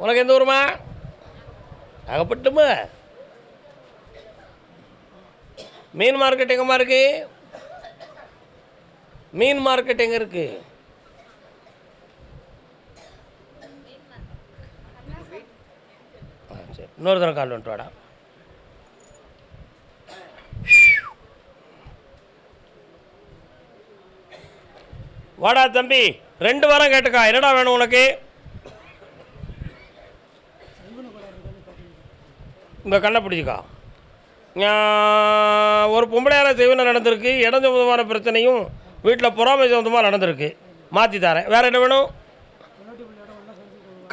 உனக்கு எந்த ஊருமா? அகப்பட்டுமா? மீன் மார்க்கெட் எங்கம்மா இருக்கு? மீன் மார்க்கெட் எங்கே இருக்கு? ஆ சரி. இன்னொரு தரம் கால் வந்துட்டு வாடா. வாடா தம்பி ரெண்டு வாரம் கேட்டுக்கா. என்னடா வேணும் உனக்கு? இந்த கண்ணை பிடிச்சிக்கா. ஒரு பொம்பளையார செய்வன நடந்திருக்கு இடம் சம்பந்தமான பிரச்சனையும் வீட்டில் பொறாமை சம்பந்தமாக நடந்திருக்கு. மாற்றி தரேன். வேறு என்ன வேணும்?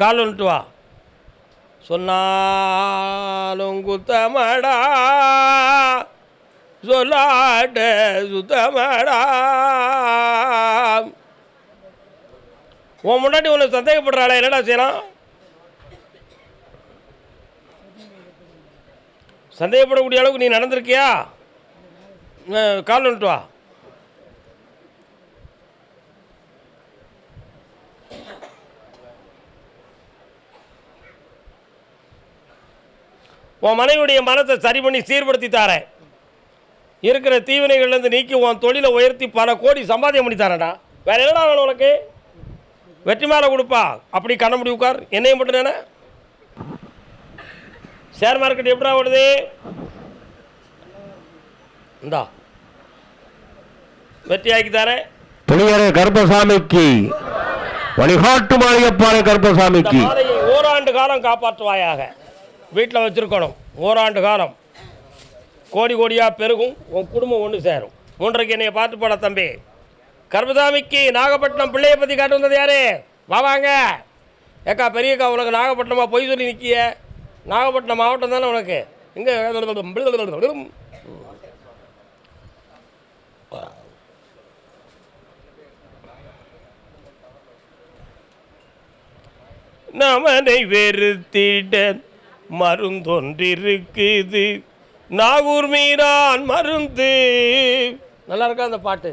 கால் வந்துட்டு வா. சொன்னாலும் குத்தமடா. சொல்லாட்ட சுத்தமடா. உன் முன்னாடி உன்னை சந்தேகப்படுறாளே என்னடா செய்யலாம் சந்தேகப்படக்கூடிய அளவுக்கு நீ நடந்திருக்கியா? கால் வந்துட்டு வா. உன் மனைவியுடைய மனத்தை சரி பண்ணி சீர்படுத்தி தாரேன். இருக்கிற தீவினைகள்லேருந்து நீக்கி உன் தொழிலை உயர்த்தி பல கோடி சம்பாதியம் பண்ணி தரேன்டா. வேறு என்னடா வேணும் உனக்கு? வெற்றி மேலே கொடுப்பா. அப்படி கண்ண முடி உட்கார். என்னையும் மட்டும் என்ன ஷேர் மார்க்கெட் எப்படா ஓடுது? இந்தா. வெற்றி ஆக்கி தரேன் துணியரை கருப்பசாமிக்கு. வழிகாட்டு மாளிகைப்பாறை கருப்பசாமிக்கு. ஓராண்டு காலம் காப்பாற்றுவாயாக. வீட்டில் வச்சிருக்கணும். ஓராண்டு காலம். கோடி கோடியாக பெருகும். உன் குடும்பம் ஒன்று சேரும். மூன்றைக்கு என்னைய பார்த்து போட தம்பி. கர்மசாமிக்கு நாகப்பட்டினம் பிள்ளையை பற்றி காட்டு வந்தது யாரு? வாங்க. ஏக்கா பெரியக்கா உனக்கு நாகப்பட்டினமா பொய் சொல்லி நிற்கிய நாகப்பட்டினம் மாவட்டம் தானே உனக்கு? இங்கே நமனை வெறுத்திட மருந்தொன்றிருக்குது. நாகூர் மீரான் மருந்து. நல்லா இருக்கா அந்த பாட்டு?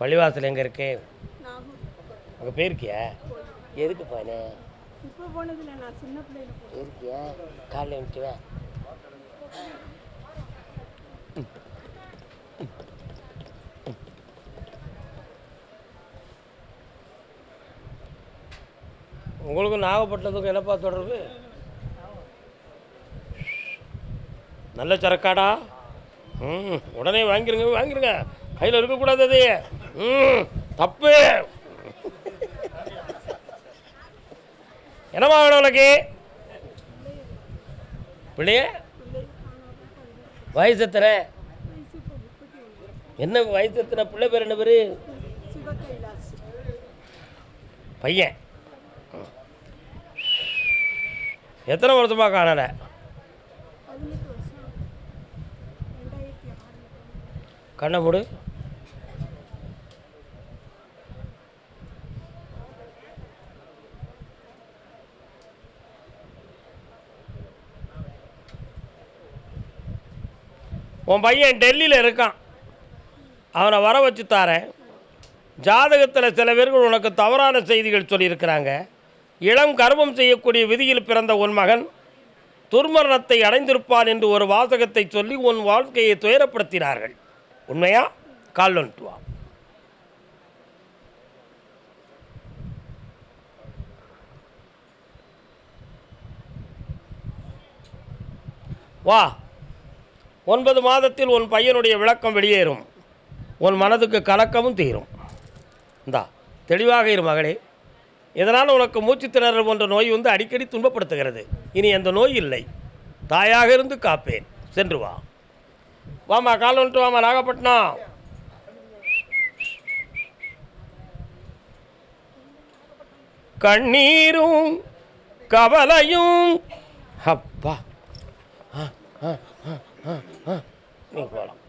பள்ளிவாசல் எங்கே இருக்கு? அங்கே போயிருக்கியா? எதுக்கு போனே இப்போ போனதில்ல நான் சின்ன பிள்ளையில இருக்கியா? காலையில் வந்துட்டுவேன் உங்களுக்கு நாகப்பட்டினத்துக்கும் என்னப்பா தொடர்பு? நல்ல சரக்காடா? ம் உடனே வாங்கிருங்க வாங்கிருங்க. கையில் இருக்கக்கூடாது அது ம் தப்பு. என்னம்மா வேணும் உனக்கு? பிள்ளைய? வயசு எத்தனை? என்ன வயசு எத்தனை? பிள்ளை பேர் என்ன பேர்? பையன். எத்தனை வருஷமாக காணலை? வருஷம் கண்ணை மூடு. உன் பையன் டெல்லியில் இருக்கான். அவனை வர வச்சு தாரேன். ஜாதகத்தில் சில பேர்கள் உனக்கு தவறான செய்திகள் சொல்லியிருக்கிறாங்க. இளம் கர்வம் செய்யக்கூடிய விதியில் பிறந்த உன் மகன் துர்மரணத்தை அடைந்திருப்பான் என்று ஒரு வாசகத்தை சொல்லி உன் வாழ்க்கையை துயரப்படுத்தினார்கள். உண்மையா? கால் வந்துட்டுவா வா. வா. ஒன்பது மாதத்தில் உன் பையனுடைய விளக்கம் வெளியேறும். உன் மனதுக்கு கலக்கமும் தீரும். இந்தா தெளிவாக இரு மகளே. இதனால் உனக்கு மூச்சு திணறல் போன்ற நோய் வந்து அடிக்கடி துன்பப்படுத்துகிறது. இனி அந்த நோய் இல்லை. தாயாக இருந்து காப்பேன். சென்று வா. வாமா கால் வந்துட்டு வாமா நாகப்பட்டினம். கண்ணீரும் கவலையும். அப்பா. ஆ, ஆ, ஆ, ஆ, ஆ. போகலாம்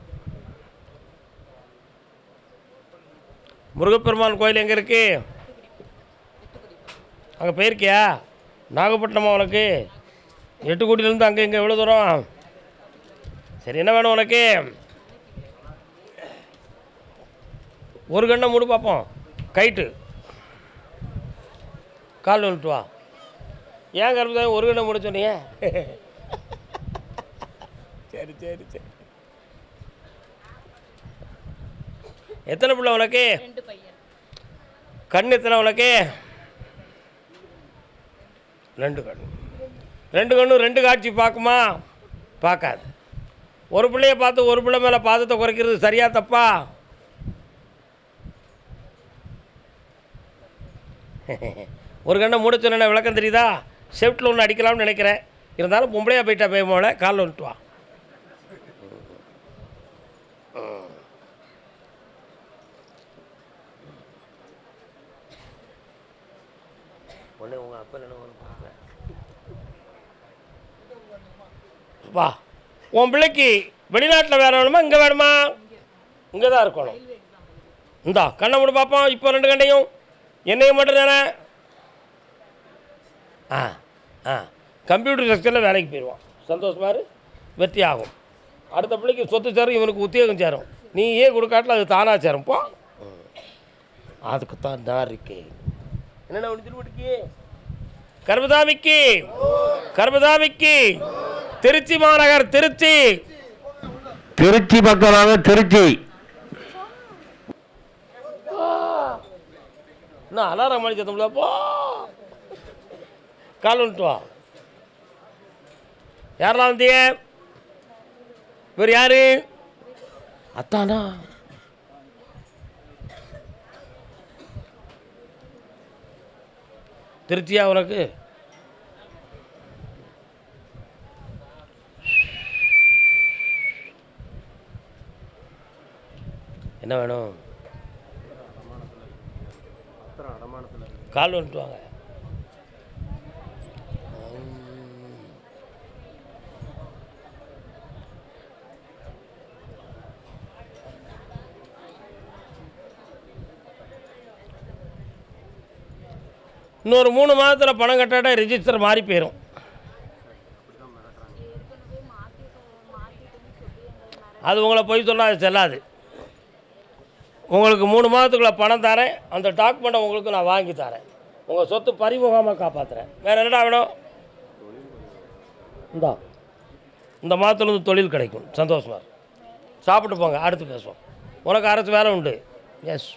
முருகப்பெருமான் கோயில் எங்கே இருக்கு? அங்கே போயிருக்கியா? நாகப்பட்டினமா உனக்கு எட்டுக்குடியிலேருந்து அங்கே இங்கே எவ்வளோ தூரம்? சரி என்ன வேணும் உனக்கு? ஒரு கண்ணை மூடு பார்ப்போம் கைட்டு. கால் வந்துட்டு வா. ஏன் கருப்பு ஒரு கண்ணை மூட சொன்னீங்க? சரி சரி சரி எத்தனை பிள்ளை உனக்கு? ரெண்டு பையன். கண் எத்தனை உனக்கு? ரெண்டு கண். ரெண்டு கண்ணும் ரெண்டு காட்சி பார்க்குமா? பார்க்காது. ஒரு பிள்ளைய பார்த்து ஒரு பிள்ளை மேலே பாதத்தை குறைக்கிறது சரியா தப்பா? ஒரு கண்ணை மூட சொன்ன விளக்கம் தெரியுதா? ஷெஃப்ட்டில் ஒன்று அடிக்கலாம்னு நினைக்கிறேன். இருந்தாலும் பொம்பளையா போயிட்டா போய் போல காலில் வந்துட்டு வா உடனே உங்கள் அப்பா என்ன பார்க்குறேன் வா. உன் பிள்ளைக்கு வெளிநாட்டில் வேற வேணுமா? இங்கே வேணுமா? இங்கே தான் இருக்கணும். இந்தா கண்ணை மூடு பார்ப்போம் இப்போ ரெண்டு கண்டையும். என்னையும் மட்டும் தானே? ஆ ஆ. கம்ப்யூட்டர் செக்ஷனில் வேலைக்கு போயிடுவான் சந்தோஷமா இரு. வெற்றி ஆகும். அடுத்த பிள்ளைக்கு சொத்து சேரும் இவனுக்கு உத்தியோகம் சேரும். நீ ஏன் கொடுக்காட்டில் அது தானாக சேரும். போ. அதுக்கு தான் நான் இருக்கேன். என்னென்ன ஒன்று திருவடிக்கு கர்மதாமிக்கு கர்மதாமிக்கு திருச்சி மாநகர் திருச்சி. திருச்சி பக்கமாக திருச்சி. என்ன அலாரம் மணி சத்தம்ல போ கால் வந்துட்டு வா. யாரெல்லாம் வந்தீங்க? இவர் யாரு? அத்தானா? திருச்சியா உனக்கு? என்ன வேணும்? கால் வந்துட்டு வாங்க. இன்னொரு மூணு மாதத்தில் பணம் கட்டாட்டா ரிஜிஸ்டர் மாறி போயிடும் அது உங்களை போய் சொன்னால் அது செல்லாது. உங்களுக்கு மூணு மாதத்துக்குள்ளே பணம் தரேன். அந்த டாக்குமெண்ட்டை உங்களுக்கு நான் வாங்கி தரேன். உங்கள் சொத்து பறிமுகமாக காப்பாற்றுறேன் வேறு என்னடா வேணும்? இந்தா. இந்த மாதத்துலேருந்து தொழில் கிடைக்கும். சந்தோஷமா சாப்பிட்டு போங்க. அடுத்து பேசுவோம். உனக்கு அரசு வேலை உண்டு. எஸ்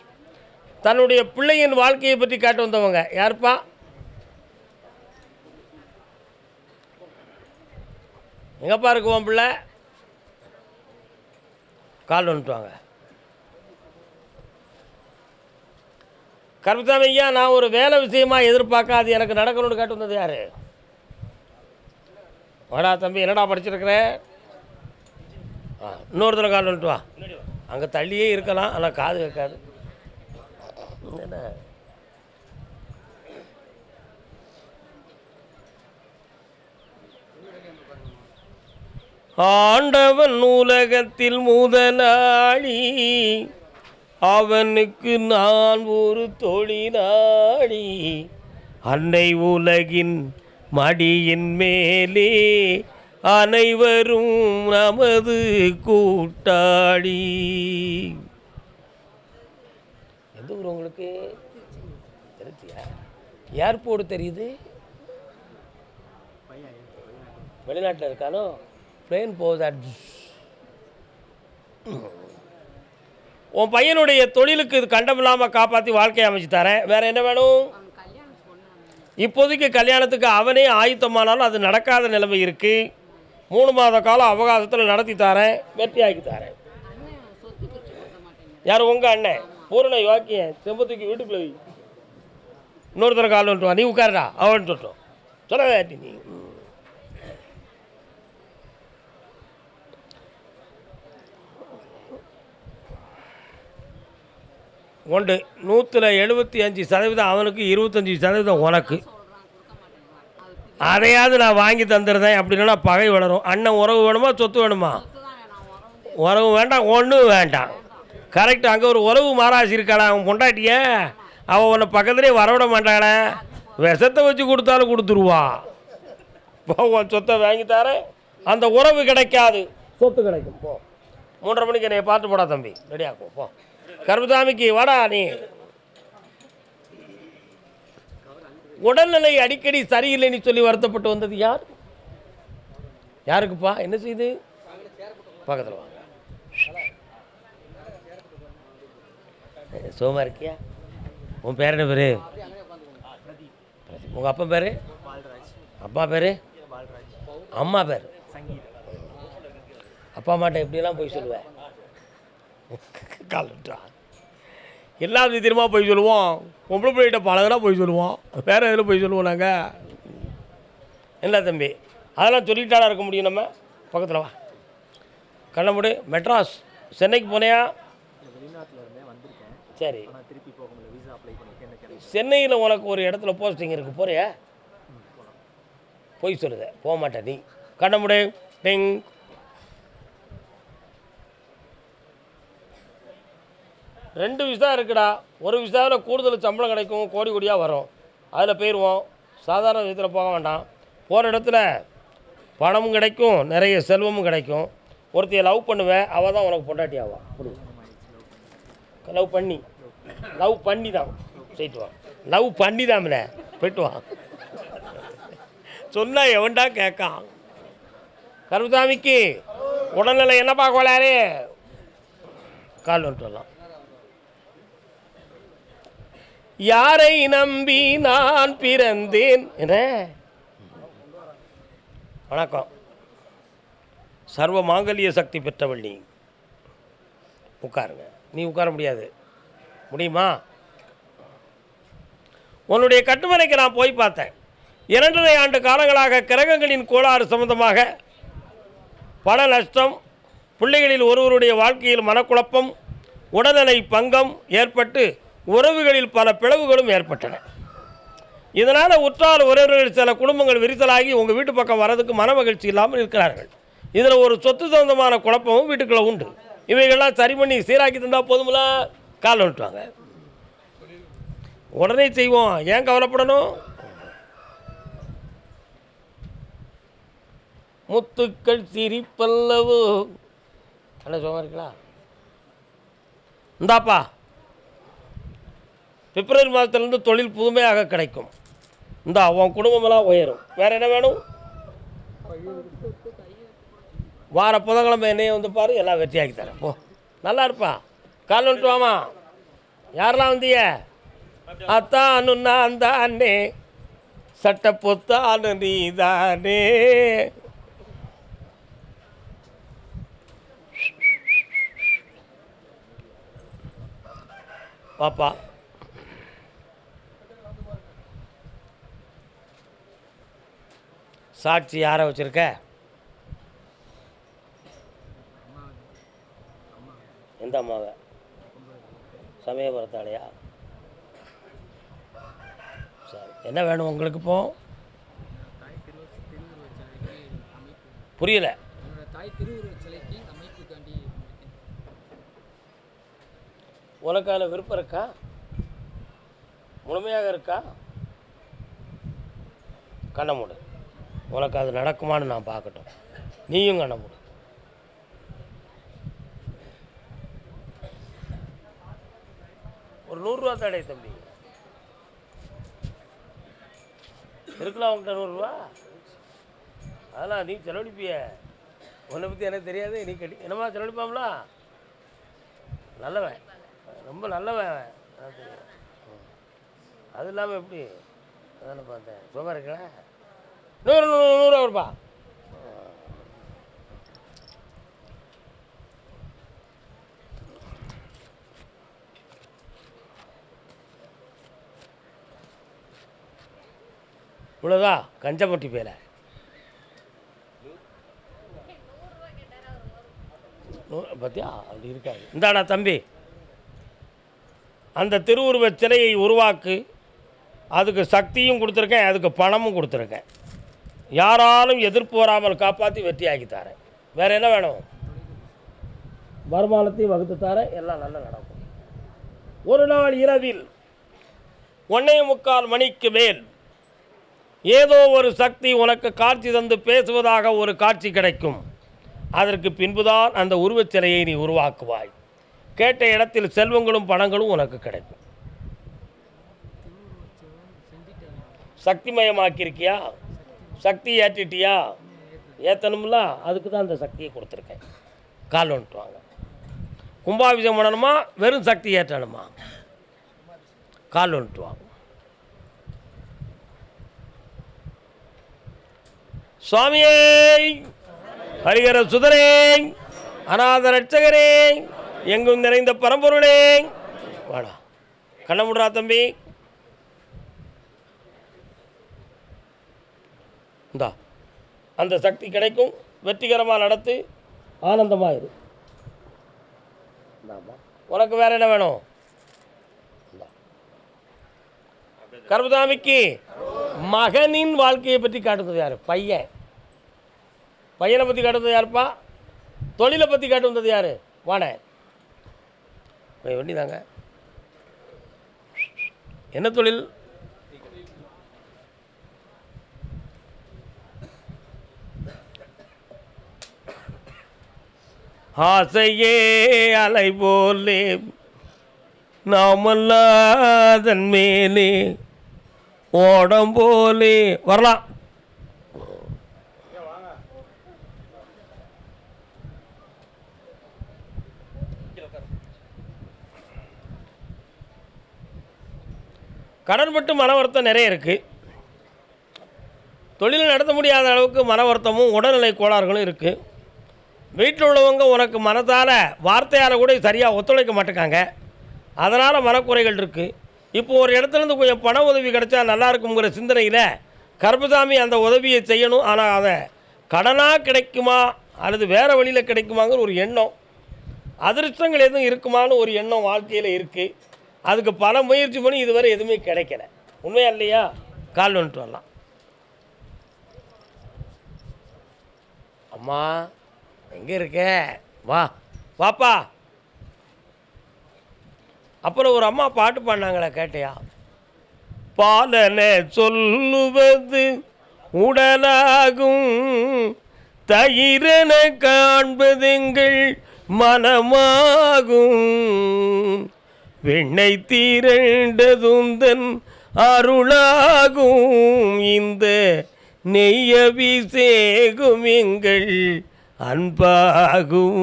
தன்னுடைய பிள்ளையின் வாழ்க்கையை பற்றி கேட்டு வந்தவங்க. யாருப்பா? எங்கப்பா இருக்குவோம் பிள்ளை? கால் வந்துட்டு வாங்க. ஐயா நான் ஒரு வேலை விஷயமா எதிர்பார்க்க அது எனக்கு நடக்கணும்னு கேட்டு வந்தது யாரு? வாடா தம்பி என்னடா படிச்சிருக்கிற? ஆ இன்னொருத்தர கால் வந்துட்டு வா. அங்கே தள்ளியே இருக்கலாம் ஆனால் காது கேட்காது. என்ன ஆண்டவன் உலகத்தில் முதலாளி. அவனுக்கு நான் ஒரு தொழிலாளி. அன்னை உலகின் மடியின் மேலே அனைவரும் நமது கூட்டாளி. எந்த ஊர் உங்களுக்கு திருச்சியா ஏர்போர்ட் தெரியுது. வெளிநாட்டில் இருக்கானோ? பிளேன் போகுதா உன் பையனுடைய தொழிலுக்கு இது கண்டமில்லாமல் காப்பாற்றி வாழ்க்கையை அமைச்சு தரேன். வேற என்ன வேணும்? இப்போதைக்கு கல்யாணத்துக்கு அவனே ஆயுத்தமானாலும் அது நடக்காத நிலைமை இருக்கு. மூணு மாத காலம் அவகாசத்தில் நடத்தி தரேன். வெற்றியாக்கி தரேன். யார்? உங்கள் அண்ணன். பூரணை யோக்கியன் செம்பத்துக்கு வீட்டுக்குள்ள வை. இன்னொருத்தர கால் வந்துட்டு வா நீ உட்காருடா. அவன் சொல்லட்டும் சொல்ல நீ. ஒன்று. நூற்றில் எழுபத்தி அஞ்சு சதவீதம் அவனுக்கு இருபத்தஞ்சி சதவீதம் உனக்கு. அதையாவது நான் வாங்கி தந்துடுறேன். அப்படின்னா பகை வளரும். அண்ணன் உறவு வேணுமா சொத்து வேணுமா? உறவு வேண்டாம் ஒன்றும் வேண்டாம். கரெக்ட் அங்கே ஒரு உறவு மாறாசி இருக்காளா அவன் பொண்டாட்டிய. அவன் உன்னை பக்கத்துலேயே வரவிட மாட்டாளே விஷத்தை வச்சு கொடுத்தாலும் கொடுத்துருவா. போ உன் சொத்தை வாங்கி தரேன். அந்த உறவு கிடைக்காது. சொத்து கிடைக்கும். போ. மூன்றரை மணிக்கு என்னை பார்த்து போடா தம்பி. ரெடியாக்கும் போ கருப்புசாமிக்கு வாடா நீ. உடல்நிலை அடிக்கடி சரியில்லைன்னு சொல்லி வருத்தப்பட்டு வந்தது யார்? யாருக்குப்பா? என்ன செய்யுது பக்கத்தில் வாங்க. சோமா இருக்கியா? உன் பேர் என்ன பேர்? உங்கள் அப்பா பேர்? அப்பா பேர்? அம்மா பேர். அப்பா அம்மாட்ட எப்படியெல்லாம் போய் சொல்லுவேன் காலட்டா எல்லா விதமா போய் சொல்லுவோம்? பொம்பளை பிள்ளைகிட்ட பழகினா போய் சொல்லுவோம். வேறு எதில் போய் சொல்லுவோம் நாங்கள் என்ன தம்பி? அதெல்லாம் சொல்லிட்டாடா இருக்க முடியும் நம்ம? பக்கத்தில் வா. கண்ணமுடி மெட்ராஸ். சென்னைக்கு போனியா? சரி. சென்னையில் உனக்கு ஒரு இடத்துல போஸ்டிங் இருக்கு போறியா? போய் சொல்லுத போக மாட்டேன் நீ. கண்ணமுடி டிங். ரெண்டு விசா இருக்குடா. ஒரு விசாவில் கூடுதல் சம்பளம் கிடைக்கும் கோடி கோடியாக வரும். அதில் போயிடுவோம் சாதாரண விதத்தில் போக வேண்டாம். போகிற இடத்துல பணமும் கிடைக்கும் நிறைய செல்வமும் கிடைக்கும். ஒருத்தைய லவ் பண்ணுவேன் அவள் தான் உனக்கு பொண்டாட்டி ஆவா அப்படி லவ் பண்ணி. லவ் பண்ணி தான் செய்துவான் லவ் பண்ணி தான்ல போயிட்டுவான் சொன்னால் எவன்டா கேட்கான் கருமசாமிக்கு உடல்நிலை என்னப்பா கோளாறு கால் வந்துட்டு வரலாம். யாரை நம்பி நான் பிறந்தேன்? என்ன? வணக்கம். சர்வ மாங்கல்ய சக்தி பெற்றவள் நீ. உட்காருங்க. நீ உட்கார முடியாது. முடியுமா? உன்னுடைய கட்டுமனைக்கு நான் போய் பார்த்தேன். இரண்டரை ஆண்டு காலங்களாக கிரகங்களின் கோளாறு சம்பந்தமாக பண நஷ்டம் பிள்ளைகளில் ஒருவருடைய வாழ்க்கையில் மனக்குழப்பம் உடல்நிலை பங்கம் ஏற்பட்டு உறவுகளில் பல பிளவுகளும் ஏற்பட்டன. இதனால் உற்றார் உறவுகள் சில குடும்பங்கள் விரிசலாகி உங்கள் வீட்டு பக்கம் வரதுக்கு மன மகிழ்ச்சி இல்லாமல் இருக்கிறார்கள். இதில் ஒரு சொத்து சம்பந்தமான குழப்பமும் வீட்டுக்குள்ளே உண்டு. இவைகள்லாம் சரி பண்ணி சீராக்கி தந்தால் போதுமில்ல கால் விட்டுவாங்க உடனே செய்வோம். ஏன் கவலைப்படணும்? முத்துக்கள் சிரிப்பல்லவோ. என்ன சுகம் இருக்கலாம் இந்தாப்பா. பிப்ரவரி மாதத்துலேருந்து தொழில் புதுமையாக கிடைக்கும். இந்தா உன் குடும்பமெல்லாம் உயரும். வேறு என்ன வேணும்? வார புதன்கிழமை என்னையும் வந்து பாரு எல்லாம் வெற்றியாக்கி தரேன். போ. நல்லா இருப்பான் கால் வந்துட்டு வாமா. யாரெல்லாம் வந்திய அத்தானு நான் தானே. சட்ட பொத்தானு நீ தானே பாப்பா சாட்சி யாரை வச்சுருக்க? எந்த அம்மாவை. சமயபுரத்தாலையா சரி. என்ன வேணும் உங்களுக்கு இப்போ? புரியல. என்னோட தாய் உனக்கு அதில் விருப்பம் இருக்கா? முழுமையாக இருக்கா? கண்ண மூடு. உனக்கு அது நடக்குமான்னு நான் பார்க்கட்டும். நீயும் கண்ண மூடு ஒரு நூறுரூவா தடை தம்பி. இருக்கலாம் உங்கள்கிட்ட நூறுரூவா? அதெல்லாம் நீ செலவழிப்பிய. உன்னை பற்றி எனக்கு தெரியாது நீ கட்டி என்னம்மா செலவழிப்பாங்களா நல்லவன். ரொம்ப நல்லவன் எனக்கு தெரியும். அது இல்லாமல் எப்படி? அதான பார்த்தேன். சுகமாக இருக்கிறேன் நூறு நூறு நூறுரூவா வருப்பா இவ்வளோதா கஞ்சமட்டி பேல. பார்த்தியா அப்படி இருக்காது. இந்தாடா தம்பி. அந்த திருவுருவச் சிலையை உருவாக்கு. அதுக்கு சக்தியும் கொடுத்துருக்கேன் அதுக்கு பணமும் கொடுத்துருக்கேன். யாராலும் எதிர்ப்பு வராமல் காப்பாற்றி வெற்றியாக்கி தரேன். வேறு என்ன வேணும்? வருமானத்தையும் வகுத்து தரேன் எல்லாம் நல்லா நடக்கும். ஒரு நாள் இரவில் ஒன்னே முக்கால் மணிக்கு மேல் ஏதோ ஒரு சக்தி உனக்கு காட்சி தந்து பேசுவதாக ஒரு காட்சி கிடைக்கும். அதற்கு பின்புதான் அந்த உருவச் சிலையை நீ உருவாக்குவாய். கேட்ட இடத்தில் செல்வங்களும் பணங்களும் உனக்கு கிடைக்கும். சக்திமயமாக்கியிருக்கியா? சக்தி ஏற்றிட்டியா? ஏற்றணும்ல அதுக்கு தான் அந்த சக்தியை கொடுத்துருக்கேன். கால் வந்துட்டு வாங்க. கும்பாபிஷேகம் பண்ணணுமா? வெறும் சக்தி ஏற்றணுமா? கால் வந்துட்டு சுவாமியே ஹரிகர சுதரே அநாத ரட்சகரே எங்கும் நிறைந்த பரம்பொருளே. வாடா கண்ண முடுறா தம்பி. இந்தா அந்த சக்தி கிடைக்கும் வெற்றிகரமாக நடத்து ஆனந்தமாக இரு உனக்கு வேறு என்ன வேணும் இந்தா. கர்மதாமிக்கு மகனின் வாழ்க்கையை பற்றி காட்டுறது யார்? பையன். பையனை பற்றி காட்டுறது யாருப்பா? தொழிலை பற்றி காட்டுவது யார்? வாட வண்டி தாங்க. என்ன தொழில்? ஆசையே அலை போலே நாமல்லாதன் மேலே ஓடம் வரலாம். வரலாம் கடன்பட்டு மன வருத்தம் நிறைய இருக்குது தொழில் நடத்த முடியாத அளவுக்கு மன வருத்தமும் உடல்நிலை கோளாறுகளும் இருக்குது வீட்டில் உள்ளவங்க உனக்கு மனதால் வார்த்தையால் கூட சரியாக ஒத்துழைக்க மாட்டேங்காங்க. அதனால் மனக்குறைகள் இருக்குது இப்போ ஒரு இடத்துலேருந்து கொஞ்சம் பண உதவி கிடைச்சா நல்லா இருக்குங்கிற சிந்தனையில் கருப்பசாமி அந்த உதவியை செய்யணும். ஆனால் அதை கடனாக கிடைக்குமா? அல்லது வேறு வழியில் கிடைக்குமாங்கிற ஒரு எண்ணம். அதிர்ஷ்டங்கள் எதுவும் இருக்குமான்னு ஒரு எண்ணம் வாழ்க்கையில் இருக்குது அதுக்கு பல முயற்சி பண்ணி இதுவரை எதுவுமே கிடைக்கல. உண்மையா இல்லையா? கால் வந்துட்டு வரலாம். அம்மா எங்கே இருக்க? வா வாப்பா. அப்புறம் ஒரு அம்மா பாட்டு பாடினாங்களே கேட்டியா? பாலனை சொல்லுவது உடலாகும். தயிரென காண்பதெங்கள் மனமாகும். வெண்ணை தீரண்டதுந்தன் அருளாகும். இந்த நெய்யபிஷேகம் எங்கள் அன்பாகும்.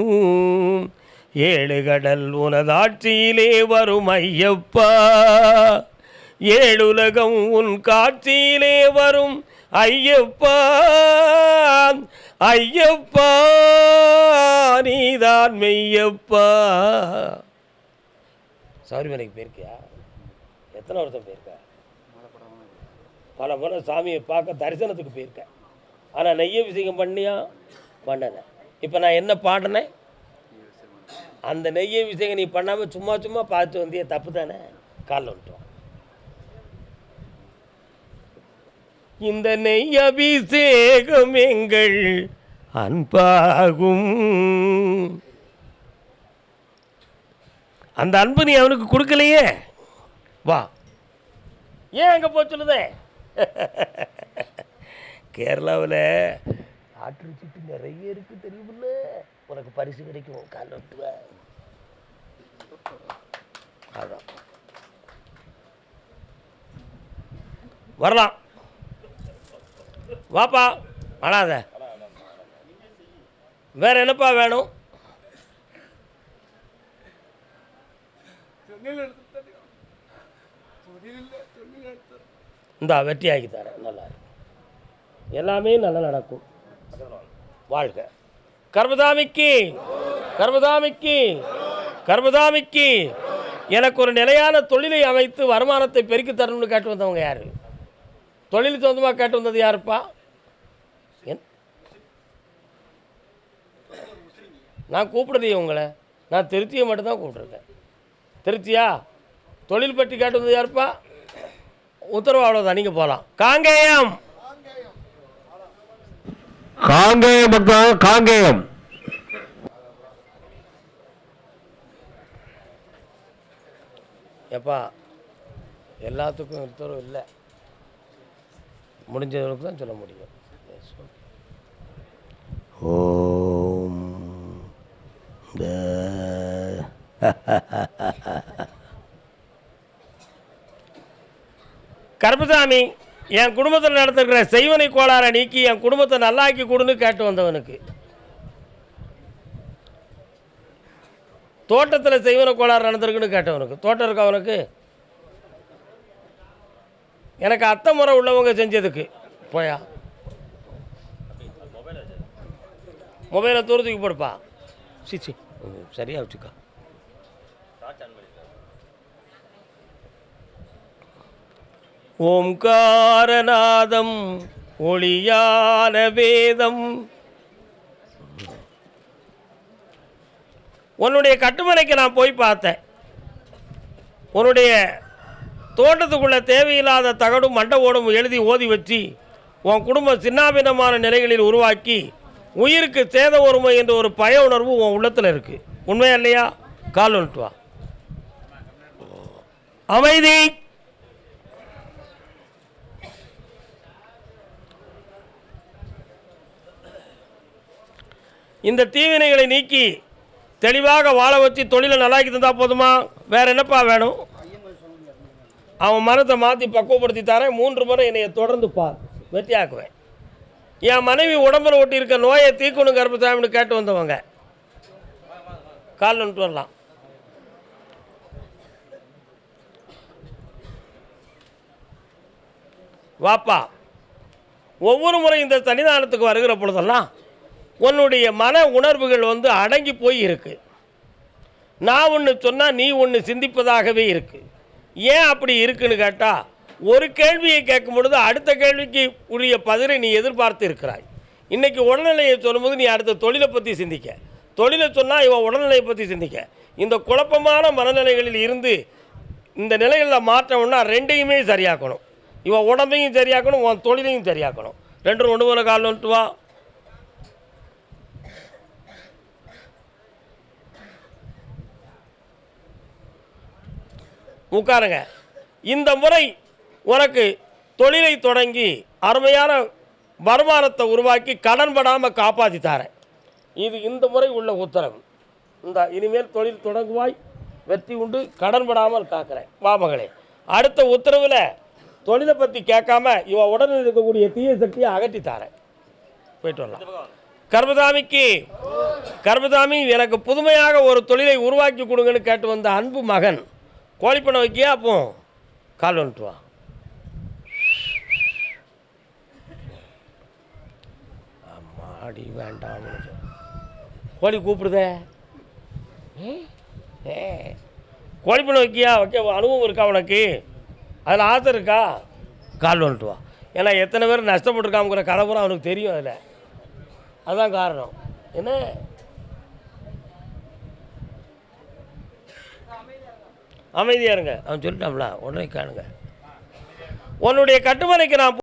ஏழு கடல் உனதாட்சியிலே வரும் ஐயப்பா ஏழுலகம் உன் காட்சியிலே வரும் ஐயப்பா. ஐயப்பா நீதான் மெய்யப்பா. சபரிமலைக்கு போயிருக்கியா? எத்தனை வருஷம் போயிருக்க? பல முறை சாமியை பார்க்க தரிசனத்துக்கு போயிருக்கேன் ஆனால் நெய்ய அபிஷேகம் பண்ணியா? பண்ணலை. இப்போ நான் என்ன பாடினேன் அந்த நெய்ய அபிஷேகம் நீ பண்ணாமல் சும்மா சும்மா பார்த்து வந்தியே தப்பு தானே? காலில் வந்துட்டோம். இந்த நெய் அபிஷேகம் எங்கள் அன்பாகும். அந்த அன்பு நீ அவனுக்கு கொடுக்கலையே? வா. ஏன் அங்கே போ சொல்லுதே? கேரளாவில் ஆற்று சுட்டு நிறைய இருக்கு தெரியுமில்ல. உனக்கு பரிசு கிடைக்கும் கால் விட்டுவ அதான். வரலாம். வாப்பா அழாத வேற என்னப்பா வேணும்? இந்தா வெற்றி ஆக்கி தரேன். நல்லா. எல்லாமே நல்லா நடக்கும். வாழ்க. கர்மதாமிக்கு கர்மதாமிக்கு கர்மதாமிக்கு. எனக்கு ஒரு நிலையான தொழிலை அமைத்து வருமானத்தை பெருக்கி தரணும்னு கேட்டு வந்தவங்க யார்? தொழில் சொந்தமாக கேட்டு வந்தது யாருப்பா? நான் கூப்பிடலையே உங்களை. நான் திருச்சியை மட்டும்தான் கூப்பிட்ருக்கேன் திருச்சியா தொழில் பற்றி கேட்டு வந்தது யாருப்பா? உத்தரவு அவ்வளோதான் நீங்கள் போகலாம் காங்கேயம்! காங்கேயம் பக்தன் காங்கேயம். எப்பா எல்லாத்துக்கும் உத்தரவு இல்லை. முடிஞ்சவனுக்கு தான் சொல்ல முடியும். ஓம் கருப்பசாமி என் குடும்பத்தில் நடத்திருக்கிற செய்வனை கோளாறை நீக்கி என் குடும்பத்தை நல்லாக்கி கொடுன்னு கேட்டு வந்தவனுக்கு. தோட்டத்தில் செய்வன கோளாறு நடந்திருக்குன்னு கேட்டவனுக்கு. தோட்டம் இருக்கா அவனுக்கு? எனக்கு அத்தை முறை உள்ளவங்க செஞ்சதுக்கு. போயா. மொபைலை தூரத்துக்கு போடுப்பா. சி சி. ம், சரியா ஓம்காரநாதம் ஒளியான வேதம். உன்னுடைய கட்டுமனைக்கு நான் போய் பார்த்தேன். உன்னுடைய தோட்டத்துக்குள்ள தேவையில்லாத தகடும் மண்டை ஓடும் எழுதி ஓதி வச்சு உன் குடும்பம் சின்னாபின்னமான நிலைகளில் உருவாக்கி உயிருக்கு சேத ஒருமை என்ற ஒரு பய உணர்வு உன் உள்ளத்தில் இருக்குது உண்மையா இல்லையா? கால் வந்துட்டு வா. அமைதி. இந்த தீவினைகளை நீக்கி தெளிவாக வாழ வச்சு தொழிலை நல்லாக்கி தந்தால் போதுமா? வேற என்னப்பா வேணும்? அவன் மனத்தை மாற்றி பக்குவப்படுத்தி தரேன். மூன்று முறை என்னையை தொடர்ந்து பார். வெற்றியாக்குவேன் என் மனைவி உடம்புல ஒட்டி இருக்க நோயை தீக்கணும் கருப்பசாமின்னு கேட்டு வந்தவங்க. கால் வந்துட்டு வரலாம். வாப்பா ஒவ்வொரு முறை இந்த சன்னிதானத்துக்கு வருகிற பொழுதெல்லாம் உன்னுடைய மன உணர்வுகள் வந்து அடங்கி போய் இருக்கு. நான் ஒன்று சொன்னால் நீ ஒன்று சிந்திப்பதாகவே இருக்கு. ஏன் அப்படி இருக்குன்னு கேட்டால் ஒரு கேள்வியை கேட்கும் பொழுது அடுத்த கேள்விக்கு உரிய பதிலை நீ எதிர்பார்த்து இருக்கிறாய். இன்றைக்கி உடல்நிலையை சொல்லும்போது நீ அடுத்த தொழிலை பற்றி சிந்திக்க. தொழிலை சொன்னால் இவன் உடல்நிலையை பற்றி சிந்திக்க. இந்த குழப்பமான மனநிலைகளில் இருந்து இந்த நிலைகளில் மாற்றம்னா ரெண்டையுமே சரியாக்கணும். இவன் உடம்பையும் சரியாக்கணும் உன் தொழிலையும் சரியாக்கணும். ரெண்டும் ஒன்று போல கால் வந்துட்டு வா உட்காருங்க. இந்த முறை உனக்கு தொழிலை தொடங்கி அருமையான வருமானத்தை உருவாக்கி கடன் படாமல் காப்பாற்றி தரேன். இது இந்த முறை உள்ள உத்தரவு. இந்த இனிமேல் தொழில் தொடங்குவாய் வெற்றி உண்டு கடன் படாமல் காக்கிறேன். வா மகளே. அடுத்த உத்தரவில் தொழிலை பற்றி கேட்காம இவன் உடனே இருக்கக்கூடிய தீய சக்தியை அகற்றி தாரேன். போயிட்டு வரலாம். கர்மதாமிக்கு கர்மதாமி எனக்கு புதுமையாக ஒரு தொழிலை உருவாக்கி கொடுங்கன்னு கேட்டு வந்த அன்பு மகன் கோழிப்பண்ணை வைக்கியா அப்போ கால் வந்துட்டு வா. மாடி வேண்டாம் கோழி கூப்பிடுதே. ஏ, கோழி பண்ணை வைக்கியா? வைக்க அனுபவம் இருக்கா உனக்கு? அதில் ஆசை இருக்கா? கால் வந்துட்டு வா. ஏன்னா எத்தனை பேர் நஷ்டப்பட்டிருக்காங்கிற கதை அவனுக்கு தெரியும் அதில். அதுதான் காரணம். என்ன? அமைதியாக இருங்க. அவன் சொல்லிட்டான்ல உடனே காணுங்க. உன்னுடைய கட்டுமனைக்கு நான்